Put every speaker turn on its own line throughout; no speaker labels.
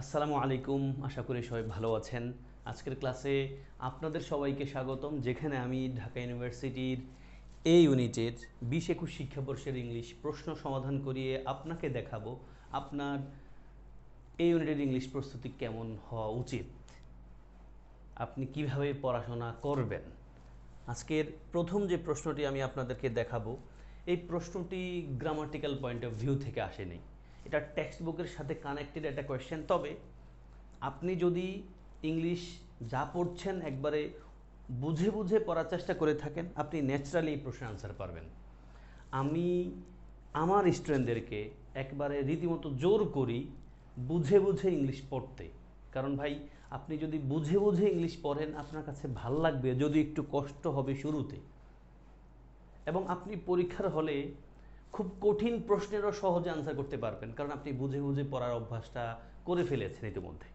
আসসালামু আলাইকুম, আশা করি সবাই ভালো আছেন। আজকের ক্লাসে আপনাদের সবাইকে স্বাগতম, যেখানে আমি ঢাকা ইউনিভার্সিটির এই ইউনিটের বিশ একুশ শিক্ষাবর্ষের ইংলিশ প্রশ্ন সমাধান করিয়ে আপনাকে দেখাবো আপনার এই ইউনিটের ইংলিশ প্রস্তুতি কেমন হওয়া উচিত, আপনি কীভাবে পড়াশোনা করবেন। আজকের প্রথম যে প্রশ্নটি আমি আপনাদেরকে দেখাবো, এই প্রশ্নটি গ্রামাটিক্যাল পয়েন্ট অফ ভিউ থেকে আসেনি। এটা টেক্সট বুকের সাথে কানেক্টেড একটা কোয়েশ্চেন তবে আপনি যদি ইংলিশ যা পড়ছেন একবারে বুঝে বুঝে পড়ার চেষ্টা করে থাকেন, আপনি ন্যাচারালি এই প্রশ্নের আনসার পারবেন। আমি আমার স্টুডেন্টদেরকে একবারে রীতিমতো জোর করি বুঝে বুঝে ইংলিশ পড়তে। কারণ ভাই, আপনি যদি বুঝে বুঝে ইংলিশ পড়েন, আপনার কাছে ভালো লাগবে, যদি একটু কষ্ট হবে শুরুতে। এবং আপনি পরীক্ষার হলে খুব কঠিন প্রশ্নেরও সহজে আনসার করতে পারবেন, কারণ আপনি বুঝে বুঝে পড়ার অভ্যাসটা করে ফেলেছেন ইতিমধ্যে।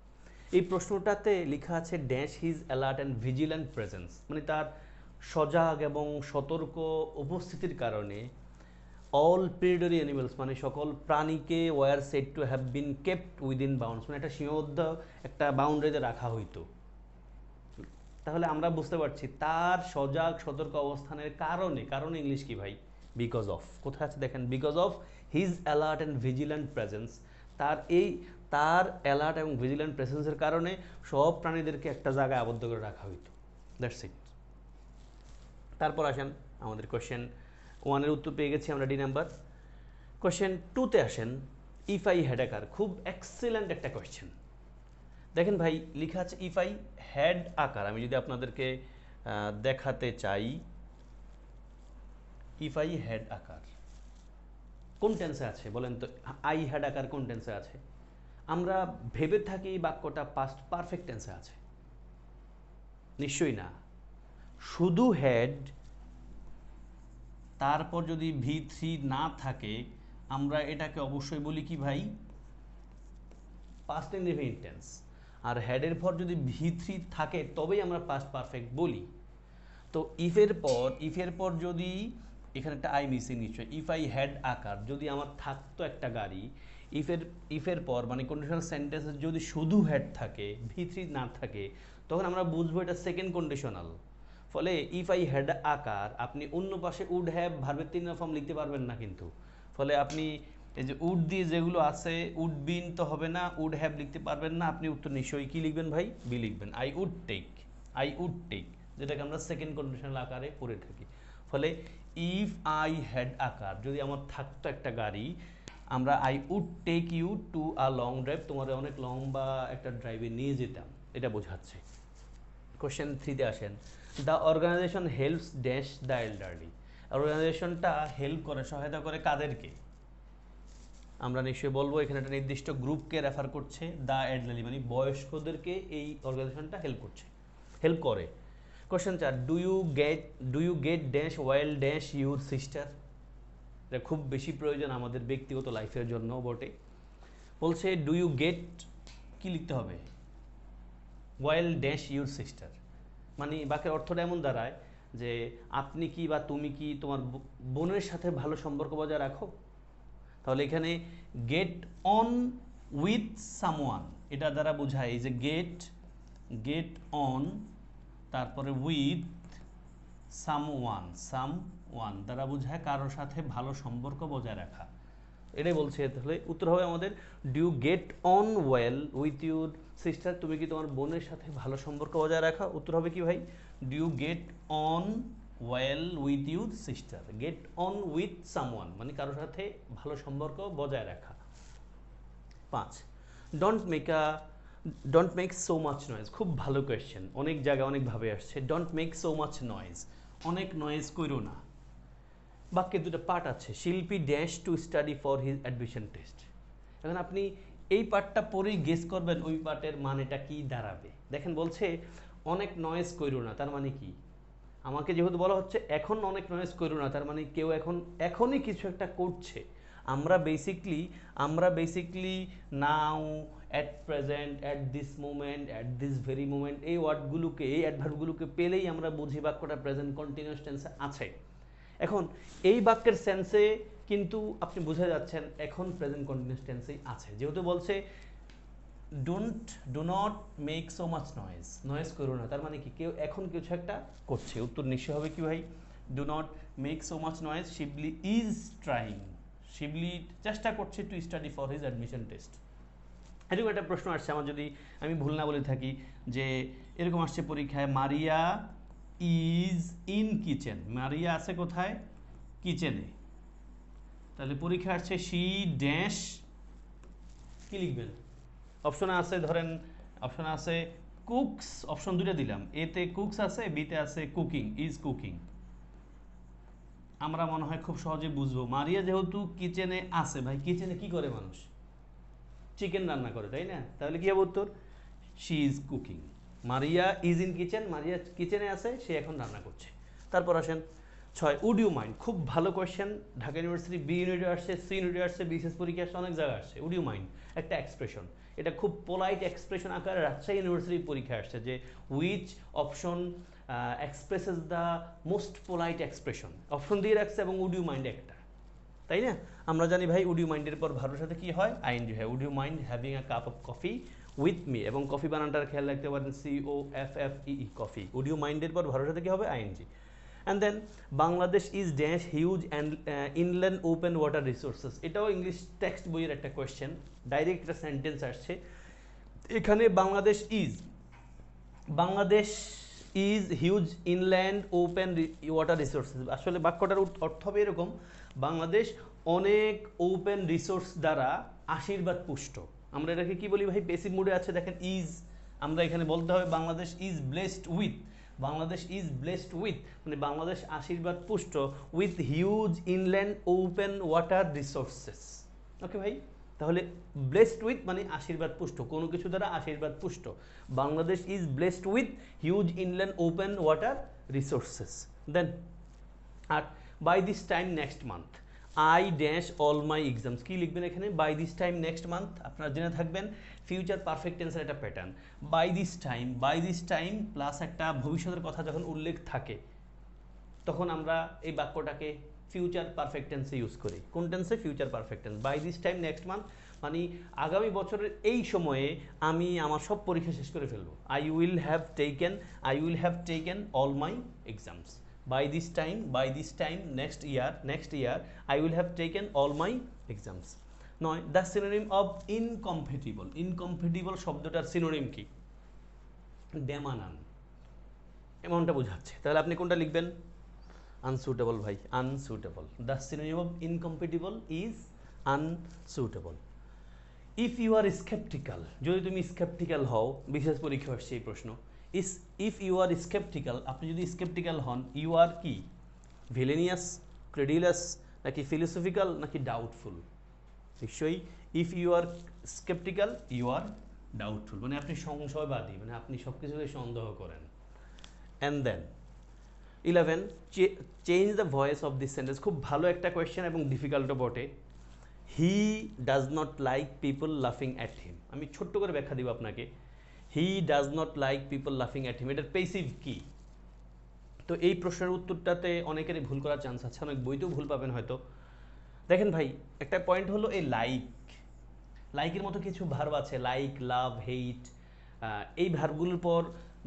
এই প্রশ্নটাতে লেখা আছে dash his alert and vigilant presence মানে তার সজাগ এবং সতর্ক উপস্থিতির কারণে অল প্রিডরি অ্যানিমালস মানে সকল প্রাণীকে were set to have been kept within bounds মানে একটা সীমাবদ্ধ, একটা বাউন্ডারিতে রাখা হইতো। তাহলে আমরা বুঝতে পারছি তার সজাগ, সতর্ক অবস্থানের কারণে, কারণ ইংলিশ কি ভাই? বিকজ অফ কোথায় আছে দেখেন because of his alert and vigilant presence তার এই, তার অ্যালার্ট এবং ভিজিল্যান্ট প্রেজেন্সের কারণে সব প্রাণীদেরকে একটা জায়গায় আবদ্ধ করে রাখা হইতো। দ্যাটস ইট তারপর আসেন আমাদের কোয়েশ্চেন ওয়ানের উত্তর পেয়ে গেছি আমরা ডি নাম্বার কোয়েশ্চেন টুতে আসেন ইফ আই হ্যাড আকার খুব এক্সেলেন্ট একটা কোয়েশ্চেন দেখেন ভাই, লেখা আছে ইফ আই হ্যাড আকার আমি যদি আপনাদেরকে দেখাতে চাই ইফ আই হ্যাড আকার কোন টেন্সে আছে? বলেন তো আই হ্যাড আকার কোন টেন্সে আছে? আমরা ভেবে থাকি বাক্যটা পাস্ট পারফেক্ট টেন্সে আছে। নিশ্চয়ই না। শুধু হেড তারপর যদি ভি থ্রি না থাকে, আমরা এটাকে অবশ্যই বলি কি ভাই? পাস্ট ইনডিফিনিট টেন্স আর হেডের পর যদি ভি থ্রি থাকে, তবেই আমরা পাস্ট পারফেক্ট বলি। তো ইফের পর ইফের পর যদি এখানে একটা আই মিসিং নিশ্চয়। ইফ আই হ্যাড আকার যদি আমার থাকতো একটা গাড়ি ইফের ইফের পর মানে কন্ডিশনাল সেন্টেন্সে যদি শুধু হ্যাড থাকে ভি থ্রি না থাকে, তখন আমরা বুঝব এটা সেকেন্ড কন্ডিশনাল ফলে ইফ আই হ্যাড আকার আপনি অন্য পাশে উড হ্যাভ ভার্বের তিন ফর্ম লিখতে পারবেন না কিন্তু। ফলে আপনি এই যে উড দিয়ে যেগুলো আছে উড বিন তো হবে না উড হ্যাভ লিখতে পারবেন না, আপনি উত্তর নিশ্চয়ই কী লিখবেন ভাই? বি লিখবেন। I would take I would take যেটাকে আমরা সেকেন্ড কন্ডিশনাল আকারে পড়ে থাকি। ফলে ইফ আই হ্যাড আকার যদি আমার থাকতো একটা গাড়ি, আমরা I would take you to a long drive তোমার অনেক লম্বা একটা ড্রাইভে নিয়ে যেতাম। এটা বোঝাচ্ছে। কোশ্চেন থ্রিতে আসেন। The organization helps dash the elderly অর্গানাইজেশনটা help করে, সহায়তা করে কাদেরকে? আমরা নিশ্চয়ই বলব, এখানে একটা নির্দিষ্ট গ্রুপকে রেফার করছে। দ্য এল্ডারলি মানে বয়স্কদেরকে এই অর্গানাইজেশনটা হেল্প করছে। হেল্প করে। কোশ্চেন চার do you get do you get dash while dash your sister এটা খুব বেশি প্রয়োজন আমাদের ব্যক্তিগত লাইফের জন্য বটে। বলছে ডু ইউ গেট কি লিখতে হবে? ওয়াইল ড্যাশ ইউর সিস্টার মানে বাক্যের অর্থটা এমন দাঁড়ায় যে, আপনি কি বা তুমি কি তোমার বোনের সাথে ভালো সম্পর্ক বজায় রাখো? তাহলে এখানে গেট অন উইথ সামওয়ান এটা দ্বারা বোঝায় যে গেট গেট অন তারপরে with someone someone দ্বারা বোঝায় কারোর সাথে ভালো সম্পর্ক বজায় রাখা। এটাই বলছে তাহলে উত্তর হবে আমাদের do get on well with your sister তুমি কি তোমার বোনের সাথে ভালো সম্পর্ক বজায় রাখা? উত্তর হবে কি ভাই? Do get on well with your sister get on with someone মানে কারোর সাথে ভালো সম্পর্ক বজায় রাখা। পাঁচ don't make a don't make so much noise খুব ভালো কোয়েশ্চেন অনেক জায়গায় অনেকভাবে আসছে don't make so much noise অনেক নয়েজ করো না। বাক্যে দুটো পার্ট আছে, Shilpi dash to study for his admission test এখন আপনি এই পার্টটা পরেই গেস করবেন ওই পার্টের মানেটা কি দাঁড়াবে। দেখেন বলছে, অনেক নয়েজ করো না, তার মানে কি? আমাকে যেহেতু বলা হচ্ছে, এখন অনেক নয়েজ করো না, তার মানে কেউ এখন, এখনই কিছু একটা করছে। আমরা বেসিকলি আমরা basically now at present at this moment at this very moment এই ওয়ার্ডগুলোকে এই অ্যাডভার্বগুলোকে পেলেই আমরা বুঝি বাক্যটা প্রেজেন্ট কন্টিনিউয়াস টেন্সে আছে। এখন, এই বাক্যের সেন্সে কিন্তু আপনি বুঝে যাচ্ছেন এখন প্রেজেন্ট কন্টিনিউয়াস টেন্সেই আছে। যেহেতু বলছে don't do not make so much noise noise করো না, তার মানে কি? কেউ, এখন কিছু একটা করছে। উত্তর নিশ্চয় হবে কি ভাই? Do not make so much noise Shibli is trying Shibli চেষ্টা করছে to study for his admission test এরকম একটা প্রশ্ন আসছে, আমার যদি আমি ভুল না বলে থাকি, যে এরকম আসছে পরীক্ষায়, Maria is in kitchen Maria আছে কোথায়? কিচেনে তাহলে পরীক্ষা আসছে সি ড্যাশ কি লিখবেন অপশনে আছে, ধরেন, অপশনে আছে কুকস অপশন দুটো দিলাম। এতে কুকস আছে বিতে আছে কুকিং ইজ কুকিং আমরা মনে হয় খুব সহজে বুঝব। মারিয়া যেহেতু কিচেনে আছে, ভাই কিচেনে কি করে মানুষ? চিকেন রান্না করে, তাই না? তাহলে কি হবে উত্তর? She is cooking Maria is in kitchen Maria কিচেনে আছে, সে এখন রান্না করছে। তারপর আসেন, ছয় উড ইউ মাইন্ড খুব ভালো কোয়েশ্চেন ঢাকা ইউনিভার্সিটি বি ইউনিটে আসছে সি ইউনিটে আসছে বিশেষ পরীক্ষা আসছে, অনেক জায়গায় আসছে। উড ইউ মাইন্ড একটা এক্সপ্রেশন এটা খুব পোলাইট এক্সপ্রেশন আকারে রাজশাহী ইউনিভার্সিটির পরীক্ষা আসছে যে which option expresses the most polite expression option দিয়ে রাখছে এবং উড ইউ মাইন্ড একটা। তাই না? আমরা জানি ভাই উড ইউ মাইন্ডের পর ভারতের সাথে কি হয়? আইএনজি হয় would you mind having a cup of coffee with me এবং কফি বানানটার খেয়াল রাখতে পারেন C O F F E coffee would you মাইন্ডের পর ভারতের সাথে কি হবে? ING and then Bangladesh is dash huge and inland open water resources এটাও ইংলিশ টেক্সট বইয়ের একটা কোয়েশ্চেন ডাইরেক্ট একটা সেন্টেন্স আসছে। এখানে Bangladesh is Bangladesh is huge inland open water resources আসলে বাক্যটার অর্থ হবে এরকম বাংলাদেশ অনেক ওপেন রিসোর্স দ্বারা আশীর্বাদ পুষ্ট। আমরা এটাকে কি বলি ভাই? বেসিক মুডে আছে, দেখেন ইজ আমরা এখানে বলতে হবে Bangladesh is blessed with Bangladesh is blessed with মানে বাংলাদেশ আশীর্বাদ পুষ্ট with huge inland open water resources okay ভাই? তাহলে ব্লেসড উইথ মানে আশীর্বাদ পুষ্ট, কোনো কিছু দ্বারা আশীর্বাদ পুষ্ট। Bangladesh is blessed with huge inland open water resources then R by this time next month I dash all my exams কী লিখবেন এখানে? By this time next month আপনারা জেনে থাকবেন ফিউচার পারফেক্ট টেন্সের একটা pattern by this time by this time plus একটা ভবিষ্যতের কথা যখন উল্লেখ থাকে, তখন আমরা এই বাক্যটাকে ফিউচার পারফেক্ট টেন্সে ইউজ করি। কোন টেন্সে future perfect tense by this time next month মানে আগামী বছরের এই সময়ে আমি আমার সব পরীক্ষা শেষ করে ফেলব। I will have taken I will have taken all my exams by this time by this time next year next year I will have taken all my exams নয় the synonym of incompatible incompatible শব্দটার synonym কি? ডেমানান এমনটা বোঝাচ্ছে। তাহলে আপনি কোনটা লিখবেন? Unsuitable ভাই unsuitable the synonym of incompatible is unsuitable if you are skeptical যদি তুমি স্কেপটিক্যাল হও, বিশেষ পরীক্ষা আসছে এই প্রশ্ন is if you are skeptical আপনি যদি স্কেপটিক্যাল হন ইউ আর কি? ভিলেনিয়াস ক্রেডিলাস নাকি ফিলোসফিক্যাল নাকি ডাউটফুল নিশ্চয়ই if you are sceptical you are doubtful মানে আপনি সংশয়বাদী মানে আপনি সব কিছুকে সন্দেহ করেন। And then eleven change the voice of this sentence খুব ভালো একটা কোয়েশ্চেন এবং ডিফিকাল্টও বটে। He does not like people লাফিং অ্যাট হিম আমি ছোট্ট করে ব্যাখ্যা দিব আপনাকে। He does not like people লাফিং অ্যাট হিম এটার পেসিভ কি? তো এই প্রশ্নের উত্তরটাতে অনেকেরই ভুল করার চান্স আছে, অনেক বইতেও ভুল পাবেন হয়তো। দেখেন ভাই, একটা পয়েন্ট হলো এই লাইক লাইকের মতো কিছু ভার্ব আছে লাইক লাভ হেইট এই ভার্বগুলোর পর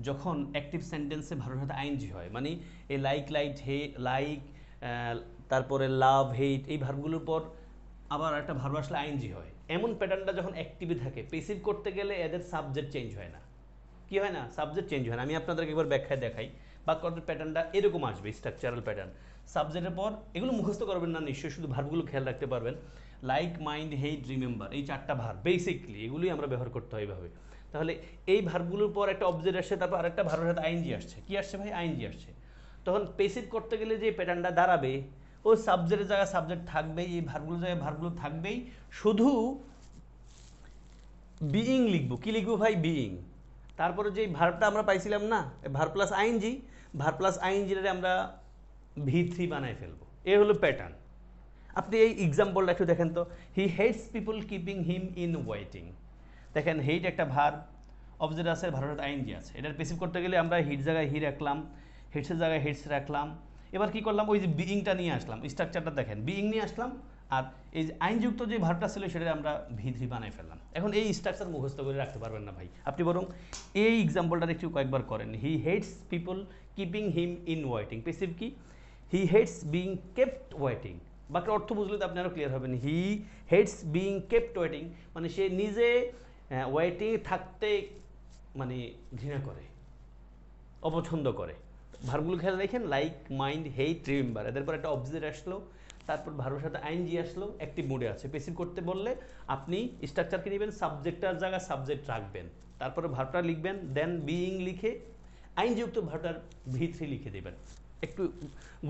যখন অ্যাক্টিভ সেন্টেন্সে ভার্বের সাথে আইনজি হয় মানে এই লাইক লাইট হে লাইক তারপরে লাভ হেইট এই ভার্বগুলোর পর আবার একটা ভার্ব আসলে আইনজি হয়। এমন প্যাটার্নটা যখন অ্যাক্টিভে থাকে পেসিভ করতে গেলে এদের সাবজেক্ট চেঞ্জ হয় না। কি হয় না? সাবজেক্ট চেঞ্জ হয় না। আমি আপনাদেরকে একবার ব্যাখ্যায় দেখাই, বা বাক্যটার প্যাটার্নটা এরকম আসবে স্ট্রাকচারাল প্যাটার্ন সাবজেক্টের পর এগুলো মুখস্থ করবেন না নিশ্চয়ই, শুধু ভার্বগুলো খেয়াল রাখতে পারবেন। লাইক মাইন্ড হেইট রিমেম্বার এই চারটা ভার বেসিকলি এগুলোই আমরা ব্যবহার করতে হয় এভাবে। তাহলে এই ভার্বগুলোর পর একটা অবজেক্ট আসছে, তারপর আরেকটা ভার্বের সাথে আইনজি আসছে। কি আসছে ভাই? আইনজি আসছে। তখন পেসিভ করতে গেলে যে প্যাটার্নটা দাঁড়াবে ও সাবজেক্টের জায়গায় সাবজেক্ট থাকবেই, এই ভার্বগুলোর জায়গায় ভার্বগুলো থাকবেই। শুধু বিইং লিখব। কি লিখব ভাই? বিইং তারপরে যে ভার্বটা আমরা পাইছিলাম না verb plus ING verb plus আইনজিটারে আমরা ভি থ্রি বানায় ফেলব। এ হলো প্যাটার্ন আপনি এই এক্সাম্পলটা একটু দেখেন তো। He hates people keeping him in waiting দেখেন হেইট একটা ভার অবজেক্ট আছে ভারত আইনজি আছে। এটার পেসিভ করতে গেলে আমরা হিট জায়গায় হি রাখলাম হেডসের জায়গায় হেডস রাখলাম। এবার কি করলাম? ওই যে বিইংটা নিয়ে আসলাম। স্ট্রাকচারটা দেখেন বিইং নিয়ে আসলাম আর এই যে আইনযুক্ত যে ভার্বটা ছিল সেটা আমরা ভি থ্রি বানাই ফেললাম। এখন এই স্ট্রাকচার মুখস্থ করে রাখতে পারবেন না ভাই। আপনি বরং এই এক্সাম্পলটা একটু কয়েকবার করেন। He hates people keeping him in waiting passive কি? He hates being kept waiting বাকি অর্থ বুঝলে তো আপনি আরও ক্লিয়ার হবেন। He hates being kept waiting মানে সে নিজে ওয়েটিং থাকতে মানে ঘৃণা করে, অপছন্দ করে। ভার্বগুলো খেয়াল রাখেন লাইক মাইন্ড হেইট রিমেম্বার এদের পর একটা অবজেক্ট আসলো, তারপর ভার্বের সাথে আইনজি আসলো অ্যাক্টিভ মোডে আছে। পেসিভ করতে বললে আপনি স্ট্রাকচারকে নেবেন সাবজেক্টটার জায়গায় সাবজেক্ট রাখবেন। তারপরে ভার্বটা লিখবেন দেন বিইং লিখে আইনযুক্ত ভার্বটার ভি থ্রি লিখে দেবেন। একটু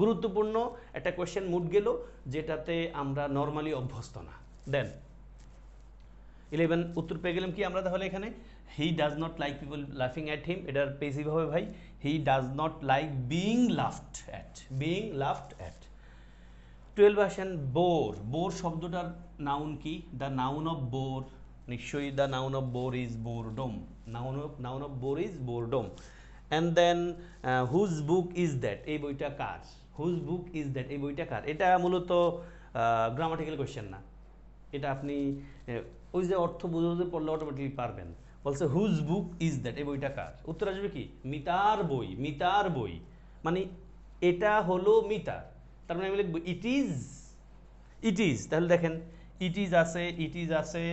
গুরুত্বপূর্ণ একটা কোয়েশ্চেন মুড গেল, যেটাতে আমরা নর্মালি অভ্যস্ত না। দেন ইলেভেন উত্তর পেয়ে গেলাম কি আমরা তাহলে এখানে? He does not like people লাফিং অ্যাট হিম এটার পেসিভ হবে ভাই। He does not like being laughed at being laughed at twelve আসেন বোর বোর শব্দটার নাউন কি দ্য নাউন অফ বোর নিশ্চয়ই the noun of bore is boredom noun of noun of bore is boredom and then whose book is that এই বইটা কার? Whose book is that এই বইটা কার? এটা মূলত গ্রামাটিক্যাল কোয়েশ্চেন না। এটা আপনি ওই যে অর্থ বুঝতে পড়লে অটোমেটিকলি পারবেন। বলছে হুজ বুক ইজ দ্যাট এই বইটা কার? উত্তর আসবে কি? মিতার বই মিতার বই। মানে এটা হলো মিতার তার মানে আমি লিখব ইট ইজ ইট ইজ তাহলে দেখেন ইট ইজ আছে ইট ইজ আছে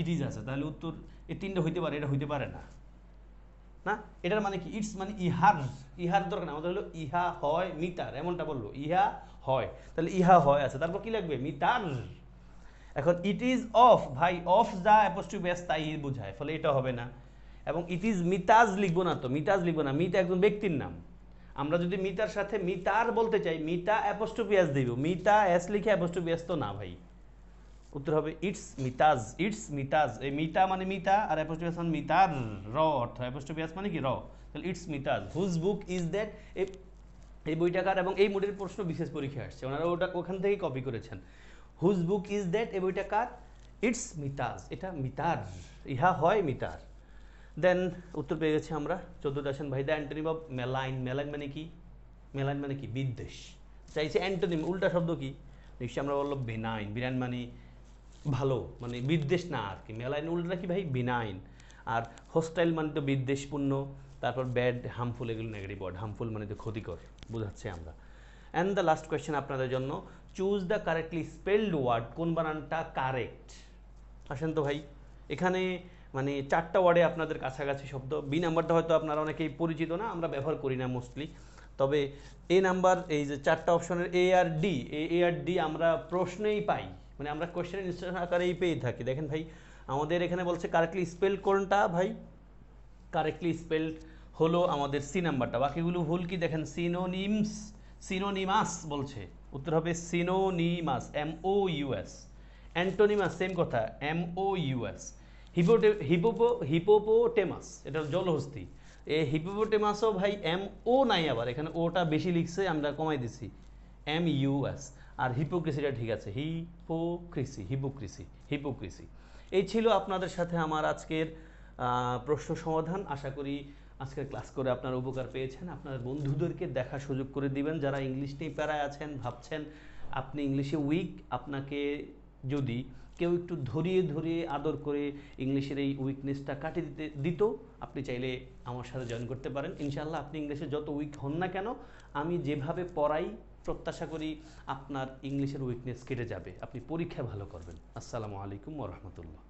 ইট ইজ আছে। তাহলে উত্তর এই তিনটা হইতে পারে, এটা হইতে পারে না। না? এটার মানে কি? ইটস মানে ইহার ইহার দরকার না। আমাদের হলো ইহা হয় মিতার, এমনটা বলল, ইহা হয়। তাহলে ইহা হয় আছে। তারপর কি লাগবে মিতার। এখন ইট ইজ অফ ভাই অফ যা অ্যাপোস্ট্রফি ব্যাস তাই বোঝায়, ফলে এটা হবে না। এবং ইট ইজ মিতাজ লিখব না তো, মিতাজ লিখব না, মিতা একজন ব্যক্তির নাম। আমরা যদি মিতার সাথে মিতার বলতে চাই, মিতা অ্যাপোস্ট্রোপিয়াস দিব, মিতা অ্যাস লিখে অ্যাপোস্ট্রোপিয়াস তো না, ভাই। উত্তর হবে ইটস মিতাজ ইটস মিতাজ, এই মিতা মানে মিতা, আর অ্যাপোস্ট্রোপিয়াস মানে মিতার র অর্থ অ্যাপোস্ট্রোপিয়াস মানে কি, র। তাহলে it's Mita's whose book is that এই বইটাকার এবং এই মোডের প্রশ্ন বিশেষ পরীক্ষা আসছে, ওনারা ওটা ওখান থেকেই কপি করেছেন। হুজ বুক ইজ দ্যাট এই বইটা কার? ইটস মিতাজ এটা মিতার ইহা হয় মিতার দেন উত্তর পেয়ে গেছি আমরা চোদ্দোটা আসেন ভাই। The antonym of malign malign মানে কি? মেলাইন মানে কি? বিদ্বেষ। চাইছে অ্যান্টনিম উল্টা শব্দ কি? নিশ্চয়ই আমরা বলল বেনাইন বিনাইন মানে ভালো মানে বিদ্বেষ না আর কি। মেলাইন উল্টা কি ভাই? বিনাইন আর হোস্টাইল মানে তো বিদ্বেষপূর্ণ। তারপর ব্যাড হার্মফুল এগুলো নেগেটিভ ওয়ার্ড হার্মফুল মানে তো ক্ষতিকর। বোঝাচ্ছে আমরা। অ্যান্ড দ্য লাস্ট কোয়েশ্চেন আপনাদের জন্য। Choose the correctly spelled word কোন বানানটা কারেক্ট আসেন তো ভাই, এখানে মানে চারটা ওয়ার্ডে আপনাদের কাছাকাছি শব্দ বি নাম্বারটা হয়তো আপনারা অনেকেই পরিচিত না, আমরা ব্যবহার করি না মোস্টলি তবে এ নাম্বার এই যে চারটা অপশনের এ আর ডি এ আর ডি আমরা প্রশ্নেই পাই মানে আমরা কোয়েশ্চেন ইনস্ট্রাকশন আকারেই পেয়ে থাকি। দেখেন ভাই, আমাদের এখানে বলছে কারেক্টলি স্পেল কোনটা ভাই? কারেক্টলি স্পেলড হলো আমাদের সি নাম্বারটা বাকিগুলো ভুল কি? দেখেন সিনোনিমস সিনোনিমাস বলছে। উত্তর হবে synonymous M O U S antonymous same কথা এম ও ইউএস হিপোটে হিপোপো হিপোপোটেমাস এটা জলহস্তি। এ হিপোপোটেমাসও ভাই এম ও নাই আবার, এখানে ওটা বেশি লিখছে, আমরা কমাই দিছি। এম ইউএস আর হিপোক্রিসিটা ঠিক আছে হিপোক্রিসি হিপোক্রিসি হিপোক্রিসি এই ছিল আপনাদের সাথে আমার আজকের প্রশ্ন সমাধান। আশা করি আজকের ক্লাস করে আপনার উপকার পেয়েছেন। আপনার বন্ধুদেরকে দেখা সুযোগ করে দিবেন। যারা ইংলিশ নিয়ে প্যারায় আছেন, ভাবছেন আপনি ইংলিশে উইক আপনাকে যদি কেউ একটু ধরিয়ে ধরিয়ে আদর করে ইংলিশের এই উইকনেসটা কাটিয়ে দিতে, দিত, আপনি চাইলে আমার সাথে জয়েন করতে পারেন। ইনশাআল্লাহ আপনি ইংলিশে যত উইক হন না কেন, আমি যেভাবে পড়াই, প্রত্যাশা করি আপনার ইংলিশের উইকনেস কেটে যাবে। আপনি পরীক্ষা ভালো করবেন। আসসালামু আলাইকুম ওরহমতুল্লাহ